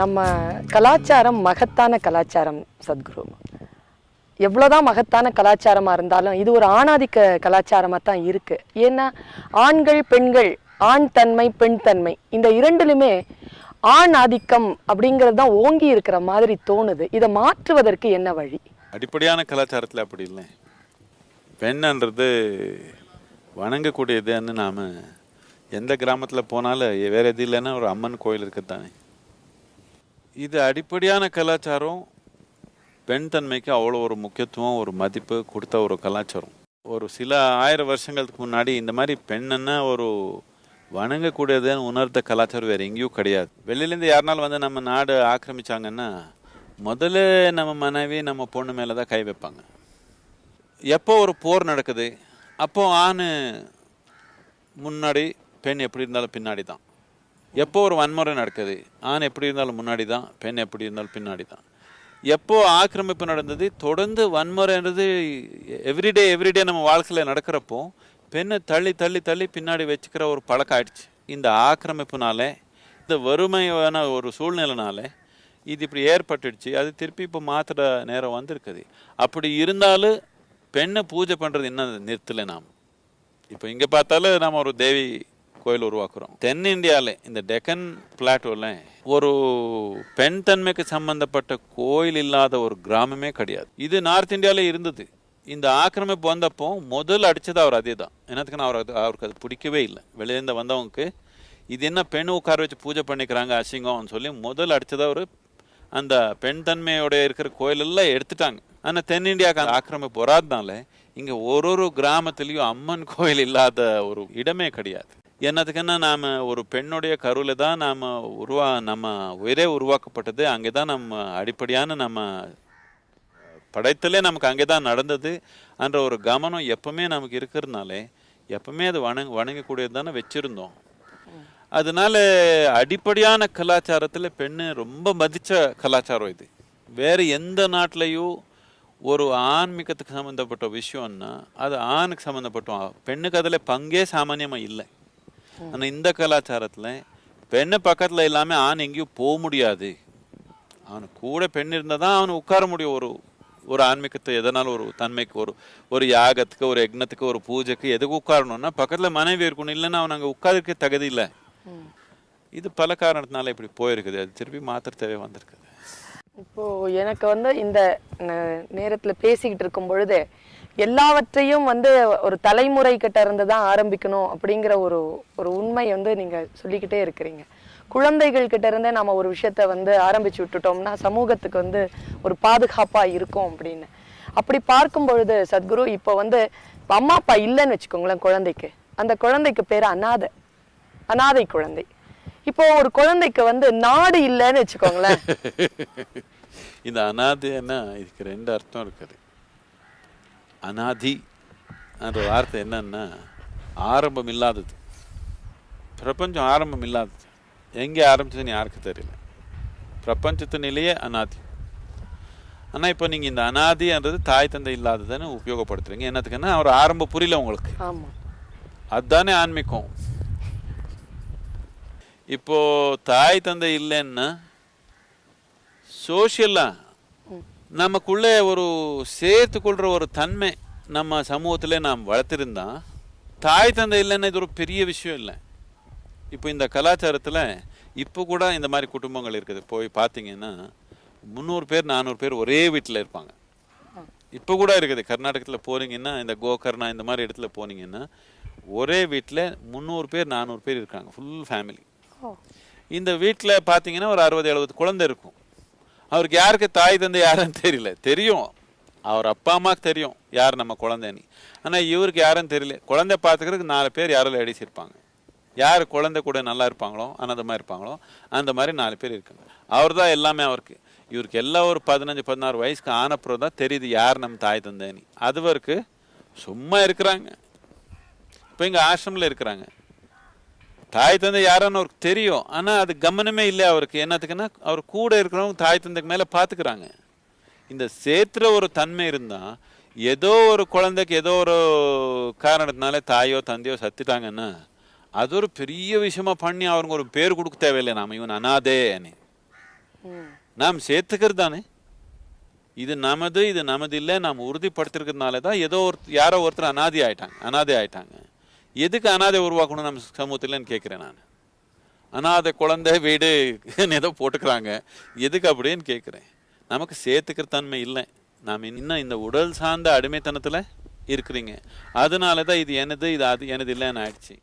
நம்ம கலாச்சாரம் மகத்தான கலாச்சாரம் சத்குரு எவ்வளோதான் மகத்தான கலாச்சாரமாக இருந்தாலும் இது ஒரு ஆணாதிக்க கலாச்சாரமாக தான் இருக்குது ஏன்னா ஆண்கள் பெண்கள் ஆண் தன்மை பெண் தன்மை இந்த இரண்டிலுமே ஆண் ஆதிக்கம் அப்படிங்கிறது தான் ஓங்கி இருக்கிற மாதிரி தோணுது. இதை மாற்றுவதற்கு என்ன வழி? அடிப்படையான கலாச்சாரத்தில் அப்படி இல்லை. பெண்ன்றது வணங்கக்கூடியதுன்னு நாம் எந்த கிராமத்தில் போனாலும் வேற எது இல்லைன்னா ஒரு அம்மன் கோயில் இருக்குது தானே இது அடிப்படையான கலாச்சாரம் பெண் தன்மைக்கு அவ்வளோ ஒரு முக்கியத்துவம் ஒரு மதிப்பு கொடுத்த ஒரு கலாச்சாரம். ஒரு சில ஆயிரம் வருஷங்களுக்கு முன்னாடி இந்த மாதிரி பெண்ணன்னா ஒரு வணங்கக்கூடியதுன்னு உணர்ந்த கலாச்சாரம் வேறு எங்கேயும் கிடையாது. வெளியிலேருந்து யாருனாலும் வந்து நம்ம நாடு ஆக்கிரமிச்சாங்கன்னா முதல்ல நம்ம மனைவி நம்ம பொண்ணு மேலே தான் கை வைப்பாங்க. எப்போ ஒரு போர் நடக்குது அப்போ ஆண் முன்னாடி பெண் எப்படி இருந்தாலும் பின்னாடி தான் எப்போ ஒரு வன்முறை நடக்குது? ஆண் எப்படி இருந்தாலும் முன்னாடி தான் பெண் எப்படி இருந்தாலும் பின்னாடி தான் எப்போ ஆக்கிரமிப்பு நடந்தது? தொடர்ந்து வன்முறைன்றது எவ்ரிடே எவ்ரிடே நம்ம வாழ்க்கையில் நடக்கிறப்போ பெண்ணை தள்ளி தள்ளி தள்ளி பின்னாடி வச்சுக்கிற ஒரு பழக்கம் ஆயிடுச்சு. இந்த ஆக்கிரமிப்புனால இந்த வறுமையான ஒரு சூழ்நிலைனால இது இப்படி ஏற்பட்டுடுச்சு. அது திருப்பி இப்போ மாத்திர நேரம் வந்திருக்குது. அப்படி இருந்தாலும் பெண்ணை பூஜை பண்ணுறது இன்னும் நிறுத்தலை நாம். இப்போ இங்கே பார்த்தாலும் நம்ம ஒரு தேவி கோயில் உருவாக்குறோம். தென்னிந்தியாவில் இந்த டெக்கன் பிளாட்டோவில் ஒரு பெண் தன்மைக்கு சம்பந்தப்பட்ட கோயில் இல்லாத ஒரு கிராமமே கிடையாது. இது நார்த் இந்தியாவில் இருந்தது. இந்த ஆக்கிரமிப்பு வந்தப்போ முதல் அடித்தது அவர் அதே தான் என்னத்துக்குன்னா அவர் அது அவருக்கு அது பிடிக்கவே இல்லை. வெளியிலேருந்து வந்தவங்களுக்கு இது என்ன பெண் உட்கார வச்சு பூஜை பண்ணிக்கிறாங்க அசிங்கம்னு சொல்லி முதல் அடித்தது அவர். அந்த பெண் தன்மையோட இருக்கிற கோயிலெல்லாம் எடுத்துட்டாங்க. ஆனால் தென்னிந்தியாவுக்கு அந்த ஆக்கிரமிப்பு வராதனால இங்கே ஒரு ஒரு கிராமத்துலேயும் அம்மன் கோயில் இல்லாத ஒரு இடமே கிடையாது. என்னதுக்குன்னா நாம் ஒரு பெண்ணுடைய கருவில் தான் நாம் உருவா நம்ம உயிரே உருவாக்கப்பட்டது. அங்கே தான் நம்ம அடிப்படையான நம்ம படைத்தலே நமக்கு அங்கே தான் நடந்தது என்ற ஒரு கவனம் எப்பவுமே நமக்கு இருக்கிறதுனாலே எப்பவுமே அது வணங்க வணங்கக்கூடியது தானே வச்சுருந்தோம். அதனால அடிப்படையான கலாச்சாரத்தில் பெண்ணு ரொம்ப மதித்த கலாச்சாரம் இது. வேறு எந்த நாட்டிலையும் ஒரு ஆன்மீகத்துக்கு சம்மந்தப்பட்ட விஷயம்னா அது ஆணுக்கு சம்மந்தப்பட்ட பெண்ணுக்கு அதில் பங்கே சாமானியமாக இல்லை. ஆனால் இந்த கலாச்சாரத்தில் பெண்ணு பக்கத்தில் இல்லாமல் ஆண் எங்கேயும் போக முடியாது. அவனு கூட பெண் இருந்தால் தான் அவனு உட்கார முடியும். ஒரு ஒரு ஆன்மீகத்தை எதனாலும் ஒரு தன்மைக்கு ஒரு ஒரு யாகத்துக்கு ஒரு யக்னத்துக்கு ஒரு பூஜைக்கு எதுக்கு உட்காரணும்னா பக்கத்தில் மனைவி இருக்கணும். இல்லைன்னா அவன் அங்கே உட்கார்க்க தகுதி இல்லை. இது பல காரணத்தினால இப்படி போயிருக்குது. அது திருப்பி மாத்திர தேவை வந்திருக்குது. இப்போ எனக்கு வந்து இந்த நேரத்துல பேசிக்கிட்டு இருக்கும் பொழுது எல்லாவற்றையும் வந்து ஒரு தலைமுறை கிட்ட இருந்து தான் ஆரம்பிக்கணும் அப்படிங்கிற ஒரு ஒரு உண்மை வந்து நீங்க சொல்லிக்கிட்டே இருக்கிறீங்க. குழந்தைகள் கிட்ட இருந்தே நம்ம ஒரு விஷயத்த வந்து ஆரம்பிச்சு விட்டுட்டோம்னா சமூகத்துக்கு வந்து ஒரு பாதுகாப்பா இருக்கும் அப்படின்னு. அப்படி பார்க்கும் பொழுது சத்குரு இப்போ வந்து அம்மா அப்பா இல்லைன்னு வச்சுக்கோங்களேன் குழந்தைக்கு. அந்த குழந்தைக்கு பேர் அனாதை. அனாதை குழந்தை. இப்போ ஒரு குழந்தைக்கு வந்து நாடு இல்லைன்னு வச்சுக்கோங்களேன். இந்த அனாதைன்னா இதுக்கு ரெண்டு அர்த்தம் இருக்குது. அனாதி என்ற வார்த்தை என்னன்னா ஆரம்பம் இல்லாதது பிரபஞ்சம் ஆரம்பம் இல்லாதது எங்கே ஆரம்பிச்சதுன்னு யாருக்கு தெரியல. பிரபஞ்சத்தினிலேயே அனாதி ஆனால் இப்போ நீங்கள் இந்த அனாதின்றது தாய் தந்தை இல்லாததுன்னு உபயோகப்படுத்துறீங்க. என்னத்துக்குன்னா ஒரு ஆரம்ப புரியல உங்களுக்கு. அதுதானே ஆன்மீகம். இப்போ தாய் தந்தை இல்லைன்னா சோஷியலா நமக்குள்ளே ஒரு சேர்த்துக்கொள்ற ஒரு தன்மை நம்ம சமூகத்திலே நாம் வளர்த்திருந்தா தாய் தந்தை இல்லைன்னா இது ஒரு பெரிய விஷயம் இல்லை. இப்போ இந்த கலாச்சாரத்தில் இப்போ கூட இந்த மாதிரி குடும்பங்கள் இருக்குது. போய் பார்த்தீங்கன்னா முந்நூறு பேர் நானூறு பேர் ஒரே வீட்டில் இருப்பாங்க. இப்போ கூட இருக்குது. கர்நாடகத்தில் போறீங்கன்னா இந்த கோகர்ணா இந்த மாதிரி இடத்துல போனீங்கன்னா ஒரே வீட்டில் முந்நூறு பேர் நானூறு பேர் இருக்காங்க. ஃபுல் ஃபேமிலி இந்த வீட்டில் பார்த்தீங்கன்னா ஒரு அறுபது எழுபது குழந்தை இருக்கும். அவருக்கு யாருக்கு தாய் தந்தை யாருன்னு தெரியல. தெரியும். அவர் அப்பா அம்மாவுக்கு தெரியும். யார் நம்ம குழந்தைன்னு. ஆனால் இவருக்கு யாருன்னு தெரியல. குழந்தை பார்த்துக்கிறதுக்கு நாலு பேர் யாரும் லேடிஸ் இருப்பாங்க. யார் குழந்தை கூட நல்லா இருப்பாங்களோ அனந்தமாக இருப்பாங்களோ அந்த மாதிரி நாலு பேர் இருக்காங்க. அவர் தான் எல்லாமே அவருக்கு. இவருக்கு எல்லா ஒரு பதினஞ்சு பதினாறு வயசுக்கு ஆனப்புறம் தான் தெரியுது யார் நம்ம தாய் தந்தைன்னு. அதுவருக்கு சும்மா இருக்கிறாங்க. இப்போ இங்கே ஆசிரமில் இருக்கிறாங்க. தாய் தந்தை யாருன்னு அவருக்கு தெரியும். ஆனால் அது கவனமே இல்லை அவருக்கு. என்னத்துக்குன்னா அவர் கூட இருக்கிறவங்க தாய் தந்தைக்கு மேலே பார்த்துக்கிறாங்க இந்த சேத்துல ஒரு தன்மை இருந்தால் ஏதோ ஒரு குழந்தைக்கு ஏதோ ஒரு காரணத்தினால தாயோ தந்தையோ சத்திட்டாங்கன்னா அது ஒரு பெரிய விஷயமா பண்ணி அவருக்கு ஒரு பேர் கொடுக்க தேவையில்லை. நாம் இவன் அனாதேன்னு நாம் சேர்த்துக்கிறது தானே இது நமது இது நமது இல்லை. நாம் உறுதிப்படுத்திருக்கிறதுனால தான் ஏதோ ஒரு யாரோ ஒருத்தர் அனாதி ஆயிட்டாங்க. அனாதை ஆயிட்டாங்க. எதுக்கு அனாதை உருவாக்கணும் நம்ம சமூகத்தில்னு கேட்குறேன் நான். அனாதை குழந்தை வீடு ஏதோ போட்டுக்கிறாங்க. எதுக்கு அப்படின்னு கேட்குறேன். நமக்கு சேர்த்துக்கிற தன்மை இல்லை. நாம் இன்னும் இந்த உடல் சார்ந்த அடிமைத்தனத்தில் இருக்கிறீங்க. அதனால தான் இது எனது இது அது எனது இல்லைன்னு ஆயிடுச்சு.